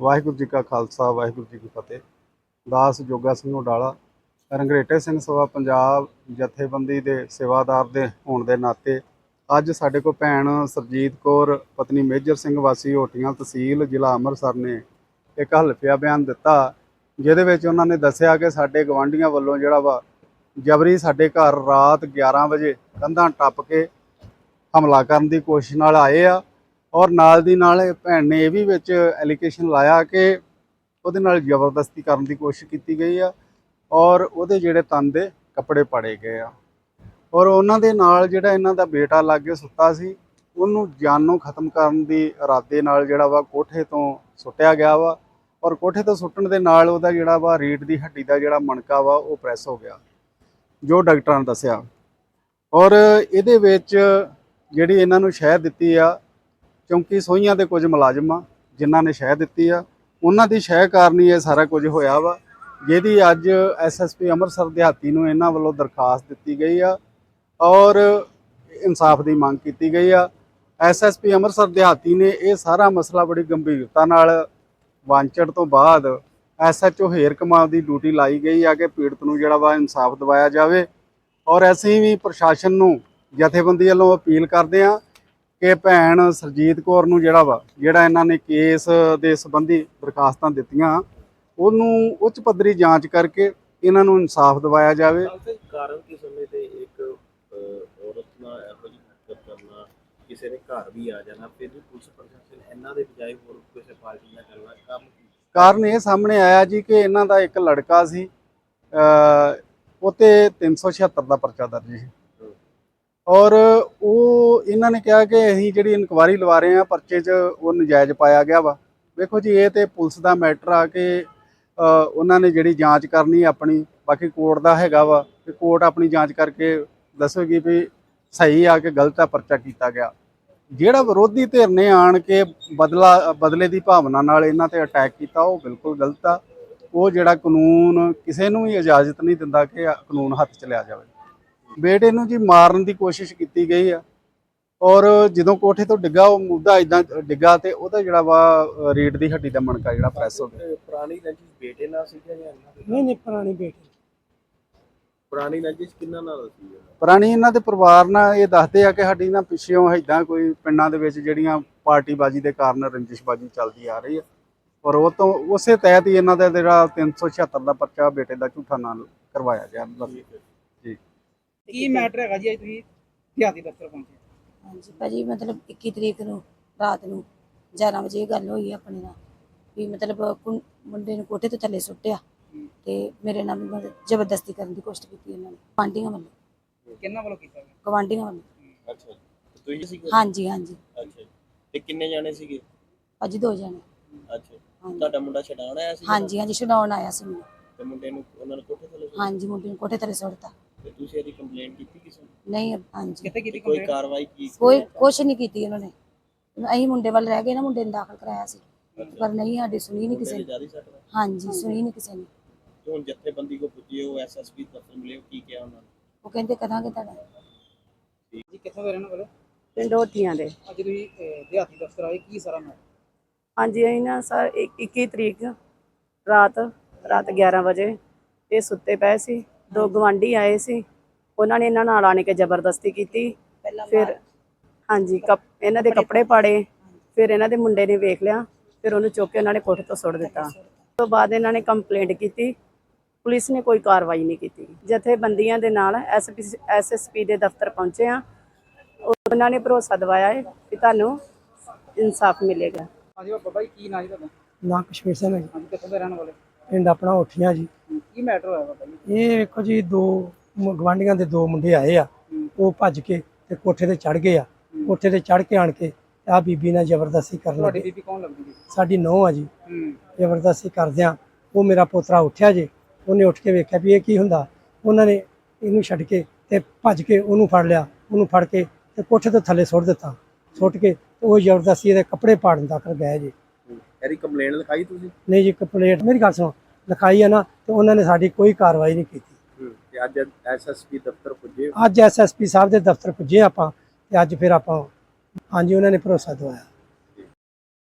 ਵਾਹਿਗੁਰੂ ਜੀ ਕਾ ਖਾਲਸਾ, ਵਾਹਿਗੁਰੂ ਜੀ ਕੀ ਫਤਿਹ। ਦਾਸ ਜੋਗਾ ਸਿੰਘ ਉਡਾਲਾ, ਰੰਗਰੇਟੇ ਸਿੰਘ ਸਭਾ ਪੰਜਾਬ, ਜਥੇਬੰਦੀ ਦੇ ਸੇਵਾਦਾਰ ਦੇ ਹੋਣ ਦੇ ਨਾਤੇ ਅੱਜ ਸਾਡੇ ਕੋਲ ਭੈਣ ਸਰਜੀਤ ਕੌਰ, ਪਤਨੀ ਮੇਜਰ ਸਿੰਘ ਵਾਸੀ ਹੋਟੀਆਂ ਤਹਿਸੀਲ, ਜ਼ਿਲ੍ਹਾ ਅੰਮ੍ਰਿਤਸਰ ਨੇ ਇੱਕ ਹਲਫੀਆ ਬਿਆਨ ਦਿੱਤਾ, ਜਿਹਦੇ ਵਿੱਚ ਉਹਨਾਂ ਨੇ ਦੱਸਿਆ ਕਿ ਸਾਡੇ ਗਵਾਂਢੀਆਂ ਵੱਲੋਂ ਜਿਹੜਾ ਵਾ ਜਬਰੀ ਸਾਡੇ ਘਰ ਰਾਤ 11 ਵਜੇ ਕੰਧਾਂ ਟੱਪ ਕੇ ਹਮਲਾ ਕਰਨ ਦੀ ਕੋਸ਼ਿਸ਼ ਨਾਲ ਆਏ ਆ। ਔਰ ਨਾਲ ਦੀ ਨਾਲ ਇਹ ਭੈਣ ਨੇ ਇਹ ਵੀ ਵਿੱਚ ਐਲੀਗੇਸ਼ਨ ਲਾਇਆ ਕਿ ਉਹਦੇ ਨਾਲ ਜ਼ਬਰਦਸਤੀ ਕਰਨ ਦੀ ਕੋਸ਼ਿਸ਼ ਕੀਤੀ ਗਈ ਆ ਔਰ ਉਹਦੇ ਜਿਹੜੇ ਤਨ ਦੇ ਕੱਪੜੇ ਪਾੜੇ ਗਏ ਆ। ਔਰ ਉਹਨਾਂ ਦੇ ਨਾਲ ਜਿਹੜਾ ਇਹਨਾਂ ਦਾ ਬੇਟਾ ਲਾਗੇ ਸੁੱਤਾ ਸੀ, ਉਹਨੂੰ ਜਾਨੋਂ ਖਤਮ ਕਰਨ ਦੀ ਇਰਾਦੇ ਨਾਲ ਜਿਹੜਾ ਵਾ ਕੋਠੇ ਤੋਂ ਸੁੱਟਿਆ ਗਿਆ ਵਾ ਔਰ ਕੋਠੇ ਤੋਂ ਸੁੱਟਣ ਦੇ ਨਾਲ ਉਹਦਾ ਜਿਹੜਾ ਵਾ ਰੀੜ ਦੀ ਹੱਡੀ ਦਾ ਜਿਹੜਾ ਮਣਕਾ ਵਾ ਉਹ ਪ੍ਰੈਸ ਹੋ ਗਿਆ, ਜੋ ਡਾਕਟਰਾਂ ਨੇ ਦੱਸਿਆ। ਔਰ ਇਹਦੇ ਵਿੱਚ ਜਿਹੜੀ ਇਹਨਾਂ ਨੂੰ ਸ਼ਹਿ ਦਿੱਤੀ ਆ ਕਿਉਂਕਿ ਸੋਹੀਆਂ ਦੇ ਕੁਝ ਮੁਲਾਜ਼ਮ ਆ ਜਿਨ੍ਹਾਂ ਨੇ ਸ਼ਹਿ ਦਿੱਤੀ ਆ, ਉਹਨਾਂ ਦੀ ਸ਼ਹਿ ਕਾਰਨ ਹੀ ਇਹ ਸਾਰਾ ਕੁਝ ਹੋਇਆ ਵਾ, ਜਿਹਦੀ ਅੱਜ ਐਸਐਸਪੀ ਅੰਮ੍ਰਿਤਸਰ ਦਿਹਾਤੀ ਨੂੰ ਇਹਨਾਂ ਵੱਲੋਂ ਦਰਖਾਸਤ ਦਿੱਤੀ ਗਈ ਆ ਔਰ ਇਨਸਾਫ ਦੀ ਮੰਗ ਕੀਤੀ ਗਈ ਆ। ਐਸਐਸਪੀ ਅੰਮ੍ਰਿਤਸਰ ਦਿਹਾਤੀ ਨੇ ਇਹ ਸਾਰਾ ਮਸਲਾ ਬੜੀ ਗੰਭੀਰਤਾ ਨਾਲ ਵਾਂਚੜ ਤੋਂ ਬਾਅਦ ਐਸਐਚਓ ਹੇਰ ਕਮਾਲ ਦੀ ਡਿਊਟੀ ਲਾਈ ਗਈ ਆ ਕਿ ਪੀੜਤ ਨੂੰ ਜਿਹੜਾ ਵਾ ਇਨਸਾਫ ਦਿਵਾਇਆ ਜਾਵੇ। ਔਰ ਅਸੀਂ ਵੀ ਪ੍ਰਸ਼ਾਸਨ ਨੂੰ ਜਥੇਬੰਦੀ ਵੱਲੋਂ ਅਪੀਲ ਕਰਦੇ ਆ ਕਿ ਭੈਣ ਸਰਜੀਤ ਕੌਰ ਨੂੰ ਜਿਹੜਾ ਵਾ ਜਿਹੜਾ ਇਹਨਾਂ ਨੇ ਕੇਸ ਦੇ ਸੰਬੰਧੀ ਦਰਖਾਸਤਾਂ ਦਿੱਤੀਆਂ ਉਹਨੂੰ ਉੱਚ ਪੱਧਰੀ ਜਾਂਚ ਕਰਕੇ ਇਹਨਾਂ ਨੂੰ ਇਨਸਾਫ ਦਿਵਾਇਆ ਜਾਵੇ। ਕਾਰਨ ਕੀ ਸਮੇਂ ਤੇ ਇੱਕ ਅਹ, ਔਰਤ ਨਾਲ ਇਹੋ ਜਿਹੀ ਹਰਕਤ ਕਰਨਾ ਕਿਸੇ ਦੇ ਘਰ ਵੀ ਆ ਜਾਣਾ ਫਿਰ ਵੀ ਪੁਲਿਸ ਪ੍ਰਸ਼ਾਸਨ ਇਹਨਾਂ ਦੇ ਬਜਾਏ ਹੋਰ ਕਿਸੇ ਪਾਰਟੀ ਨਾਲ ਕਰਨਾ ਕੰਮ ਕੀ? ਕਾਰਨ ਇਹ ਸਾਹਮਣੇ ਆਇਆ ਜੀ ਕਿ ਇਹਨਾਂ ਦਾ ਇੱਕ ਲੜਕਾ ਸੀ ਅ ਉਤੇ 376 ਦਾ ਪਰਚਾ ਦਰਜ ਸੀ। ਔਰ ਉਹ ਇਹਨਾਂ ਨੇ ਕਿਹਾ ਕਿ ਅਸੀਂ ਜਿਹੜੀ ਇਨਕੁਆਰੀ ਲਵਾ ਰਹੇ ਹਾਂ, ਪਰਚੇ 'ਚ ਉਹ ਨਜਾਇਜ਼ ਪਾਇਆ ਗਿਆ ਵਾ। ਵੇਖੋ ਜੀ, ਇਹ ਤੇ ਪੁਲਿਸ ਦਾ ਮੈਟਰ ਆ ਕਿ ਉਹਨਾਂ ਨੇ ਜਿਹੜੀ ਜਾਂਚ ਕਰਨੀ ਆਪਣੀ, ਬਾਕੀ ਕੋਰਟ ਦਾ ਹੈਗਾ ਵਾ ਕਿ ਕੋਰਟ ਆਪਣੀ ਜਾਂਚ ਕਰਕੇ ਦੱਸੇਗੀ ਵੀ ਸਹੀ ਆ ਕਿ ਗਲਤ ਆ, ਪਰਚਾ ਕੀਤਾ ਗਿਆ। ਜਿਹੜਾ ਵਿਰੋਧੀ ਧਿਰ ਨੇ ਆਣ ਕੇ ਬਦਲਾ, ਬਦਲੇ ਦੀ ਭਾਵਨਾ ਨਾਲ ਇਹਨਾਂ ਤੇ ਅਟੈਕ ਕੀਤਾ, ਉਹ ਬਿਲਕੁਲ ਗਲਤ ਆ। ਉਹ ਜਿਹੜਾ ਕਾਨੂੰਨ ਕਿਸੇ ਨੂੰ ਵੀ ਇਜਾਜ਼ਤ ਨਹੀਂ ਦਿੰਦਾ ਕਿ ਕਾਨੂੰਨ ਹੱਥ ਚ ਲਿਆ ਜਾਵੇ। ਬੇਟੇ ਨੂੰ ਜੀ ਮਾਰਨ ਦੀ ਕੋਸ਼ਿਸ਼ ਕੀਤੀ ਗਈ ਆ। ਔਰ ਜਦੋਂ ਕੋਠੇ ਤੋਂ ਡਿੱਗਾ ਉਹ ਮੁੱਦਾ ਇਦਾਂ ਡਿੱਗਾ ਤੇ ਉਹਦਾ ਜਿਹੜਾ ਵਾ ਰੀੜ ਦੀ ਹੱਡੀ ਦਾ ਮਣਕਾ ਜਿਹੜਾ ਪ੍ਰੈਸ ਹੋ ਗਿਆ। ਪੁਰਾਣੀ ਰੰਜਿਸ਼ ਬੇਟੇ ਨਾਲ ਸੀ ਜਾਂ ਨਹੀਂ ਨਹੀਂ ਪੁਰਾਣੀ ਬੇਟੀ ਪੁਰਾਣੀ ਰੰਜਿਸ਼ ਕਿੰਨਾ ਨਾਲ ਸੀ? ਪੁਰਾਣੀ ਇਹਨਾਂ ਦੇ ਪਰਿਵਾਰ ਨਾਲ ਇਹ ਦੱਸਦੇ ਆ ਕਿ ਸਾਡੀ ਨਾ ਪਿੱਛੇੋਂ ਇਦਾਂ ਕੋਈ ਪਿੰਡਾਂ ਦੇ ਵਿੱਚ ਜਿਹੜੀਆਂ ਪਾਰਟੀਬਾਜ਼ੀ ਦੇ ਕਾਰਨ ਰੰਜਿਸ਼ਬਾਜ਼ੀ ਚੱਲਦੀ ਆ ਰਹੀ ਆ। ਔਰ ਉਹ ਤੋਂ ਉਸੇ ਤਹਿਤ ਹੀ ਇਹਨਾਂ ਦਾ ਜਿਹੜਾ 376 ਦਾ ਪਰਚਾ ਬੇਟੇ ਦਾ ਝੂਠਾ ਨਾਲ ਕਰਵਾਇਆ ਗਿਆ। ਕੀ ਮੈਟਰ ਹੈਗਾ ਜੀ ਅੱਜ ਤੁਸੀਂ ਦਿਹਾਤੀ ਦਫ਼ਤਰ ਪਹੁੰਚੇ। ਹਾਂਜੀ ਭਾਜੀ ਮਤਲਬ 21 ਤਰੀਕ ਨੂੰ ਰਾਤ ਨੂੰ 11 ਵਜੇ ਇਹ ਗੱਲ ਹੋਈ ਆਪਣੇ ਨਾਲ ਵੀ ਮਤਲਬ ਕੁੰ- ਮੁੰਡੇ ਨੂੰ ਕੋਠੇ ਤੋਂ ਥੱਲੇ ਸੁੱਟਿਆ ਤੇ ਮੇਰੇ ਨਾਲ ਮਤਲਬ ਜ਼ਬਰਦਸਤੀ ਕਰਨ ਦੀ ਕੋਸ਼ਿਸ਼ ਕੀਤੀ ਉਹਨਾਂ ਨੇ ਗਵਾਂਢੀਆਂ ਵੱਲੋਂ। ਕਿੰਨਾ ਵੱਲੋਂ ਕੀਤਾ ਗਿਆ? ਗਵਾਂਢੀਆਂ ਵੱਲੋਂ। ਅੱਛਾ ਤੇ ਤੁਸੀਂ ਸੀ ਹਾਂਜੀ ਹਾਂਜੀ। ਅੱਛਾ ਤੇ ਕਿੰਨੇ ਜਾਣੇ ਸੀਗੇ? ਭਾਜੀ ਦੋ ਜਣੇ। ਅੱਛਾ ਹਾਂਜੀ। ਤੁਹਾਡਾ ਮੁੰਡਾ ਛਡਾਉਣ ਆਇਆ ਸੀ? ਹਾਂਜੀ ਹਾਂਜੀ ਛਡਾਉਣ ਆਇਆ ਸੀ ਮੈਨੂੰ ਤੇ ਮੁੰਡੇ ਨੂੰ ਉਹਨਾਂ ਨੇ ਕੋਠੇ ਥੱਲੇ? ਹਾਂਜੀ ਮੁੰਡੇ ਨੂੰ ਕੋਠੇ ਥੱਲੇ ਸੁੱਟਤਾ। ਤੇ ਤੁਸੀਂ ਇਹਦੀ ਕੰਪਲੇਂਟ ਕੀਤੀ ਕਿਸੇ ਨੂੰ? ਨਹੀਂ ਹਾਂਜੀ। ਕਿੱਥੇ ਕੀਤੀ ਕੋਈ ਕੰਪਲੇਂਟ ਕਾਰਵਾਈ ਕੀ ਕੋਈ ਕੁਛ ਨਹੀਂ ਕੀਤੀ ਉਹਨਾਂ ਨੇ। ਅਸੀਂ ਮੁੰਡੇ ਵੱਲ ਰਹਿ ਗਏ ਨਾ ਮੁੰਡੇ ਨੂੰ ਦਾਖਲ ਕਰਾਇਆ ਸੀ। ਪਰ ਨਹੀਂ ਸਾਡੀ ਸੁਣੀ ਨਹੀਂ ਕਿਸੇ ਨੇ। ਜ਼ਿਆਦਾ ਸਕਦਾ ਹਾਂਜੀ ਸੁਣੀ ਨਹੀਂ ਕਿਸੇ ਨੇ। ਤੇ ਹੁਣ ਜਥੇਬੰਦੀ ਕੋ ਪੁੱਜੇ ਹੋ ਐਸਐਸਪੀ ਦਫ਼ਤਰ ਮਿਲੇ ਹੋ, ਕੀ ਕਿਹਾ ਉਹਨਾਂ ਨੇ? ਉਹ ਕਹਿੰਦੇ ਕਰਾਂਗੇ ਤੁਹਾਡਾ। ਜੀ ਕਿੱਥੋਂ ਦੇ ਰਹਿਣ ਵਾਲੇ ਪਿੰਡ ਹੋਠੀਆਂ ਦੇ। ਅੱਜ ਤੁਸੀਂ ਅਹ, ਦਿਹਾਤੀ ਦਫ਼ਤਰ ਆਏ ਕੀ ਸਾਰਾ ਮੈਟਰ ਹਾਂਜੀ ਅਸੀਂ ਨਾ ਸਰ 21 ਤਰੀਕ ਰਾਤ ਰਾਤ 11 ਵਜੇ ਇਹ ਸੁੱਤੇ ਪਏ ਸੀ। ਦੋ ਗਵਾਂਢੀ ਆਏ ਸੀ। ਉਹਨਾਂ ਨੇ ਇਹਨਾਂ ਨਾਲ ਆਣ ਕੇ ਜ਼ਬਰਦਸਤੀ ਕੀਤੀ। ਫਿਰ ਹਾਂਜੀ ਕੱਪ ਇਹਨਾਂ ਦੇ ਕੱਪੜੇ ਪਾੜੇ। ਫਿਰ ਇਹਨਾਂ ਦੇ ਮੁੰਡੇ ਨੇ ਵੇਖ ਲਿਆ। ਫਿਰ ਉਹਨੂੰ ਚੁੱਕ ਕੇ ਉਹਨਾਂ ਨੇ ਕੋਠੇ ਤੋਂ ਸੁੱਟ ਦਿੱਤਾ। ਉਸ ਤੋਂ ਬਾਅਦ ਇਹਨਾਂ ਨੇ ਕੰਪਲੇਂਟ ਕੀਤੀ। ਪੁਲਿਸ ਨੇ ਕੋਈ ਕਾਰਵਾਈ ਨਹੀਂ ਕੀਤੀ। ਜਥੇਬੰਦੀਆਂ ਦੇ ਨਾਲ ਐਸਐਸਪੀ ਦੇ ਦਫ਼ਤਰ ਪਹੁੰਚੇ ਆ ਉਹਨਾਂ ਨੇ ਭਰੋਸਾ ਦਿਵਾਇਆ ਹੈ ਕਿ ਤੁਹਾਨੂੰ ਇਨਸਾਫ ਮਿਲੇਗਾ। ਹਾਂਜੀ ਬਾਬਾ ਜੀ ਕੀ ਨਾਂ ਜੀ ਤੁਹਾਡਾ? ਨਾ ਕਸ਼ਮੀਰ ਸਿੰਘ ਹੈ ਜੀ। ਕਿੱਥੋਂ ਦੇ ਰਹਿਣ ਵਾਲੇ? ਪਿੰਡ ਆਪਣਾ ਉੱਠੀਆਂ ਜੀ। ਕੀ ਮੈਟਰ ਹੋਇਆ ਬਾਬਾ ਜੀ? ਇਹ ਵੇਖੋ ਜੀ ਦੋ ਮ- ਗਵਾਂਢੀਆਂ ਦੇ ਦੋ ਮੁੰਡੇ ਆਏ ਆ। ਉਹ ਭੱਜ ਕੇ ਤੇ ਕੋਠੇ ਤੇ ਚੜ ਗਏ ਆ। ਕੋਠੇ ਤੇ ਚੜ ਕੇ ਆਣ ਕੇ ਆ ਬੀਬੀ ਨਾਲ ਜ਼ਬਰਦਸਤੀ ਕਰਨ ਤੁਹਾਡੀ ਲੱਗੇ। ਬੀਬੀ ਕੌਣ ਲੱਗਦੀ ਜੀ? ਸਾਡੀ ਨੌਂ ਆ ਜੀ। ਹੂੰ। ਜ਼ਬਰਦਸਤੀ ਕਰਦਿਆਂ ਉਹ ਮੇਰਾ ਪੋਤਰਾ ਉੱਠਿਆ ਜੇ। ਉਹਨੇ ਉੱਠ ਕੇ ਵੇਖਿਆ ਵੀ ਇਹ ਕੀ ਹੁੰਦਾ। ਉਹਨਾਂ ਨੇ ਇਹਨੂੰ ਛੱਡ ਕੇ ਤੇ ਭੱਜ ਕੇ ਉਹਨੂੰ ਫੜ ਲਿਆ। ਉਹਨੂੰ ਫੜ ਕੇ ਤੇ ਕੋਠੇ ਤੋਂ ਥੱਲੇ ਸੁੱਟ ਦਿੱਤਾ। ਸੁੱਟ ਕੇ ਉਹ ਜ਼ਬਰਦਸਤੀ ਇਹਦੇ ਕੱਪੜੇ ਪਾੜਨ ਤੱਕ ਗਏ ਜੀ। ਇਹਦੀ ਕੰਪਲੇਂਟ ਲਿਖਾਈ ਤੁਸੀਂ? ਨਹੀਂ ਜੀ ਕੰਪਲੇਂਟ ਮੇਰੀ ਗੱਲ ਸੁਣੋ ਲਿਖਾਈ ਆ ਨਾ ਤੇ ਉਹਨਾਂ ਨੇ ਸਾਡੀ ਕੋਈ ਕਾਰਵਾਈ ਨਹੀਂ ਕੀਤੀ। ਤੇ ਅੱਜ ਐਸਐਸਪੀ ਦਫ਼ਤਰ ਪੁੱਜੇ? ਅੱਜ ਐਸਐਸਪੀ ਸਾਹਿਬ ਦੇ ਦਫ਼ਤਰ ਪੁੱਜੇ ਆਪਾਂ ਤੇ ਅੱਜ ਫਿਰ ਆਪਾਂ ਹਾਂਜੀ ਉਹਨਾਂ ਨੇ ਭਰੋਸਾ ਦਵਾਇਆ।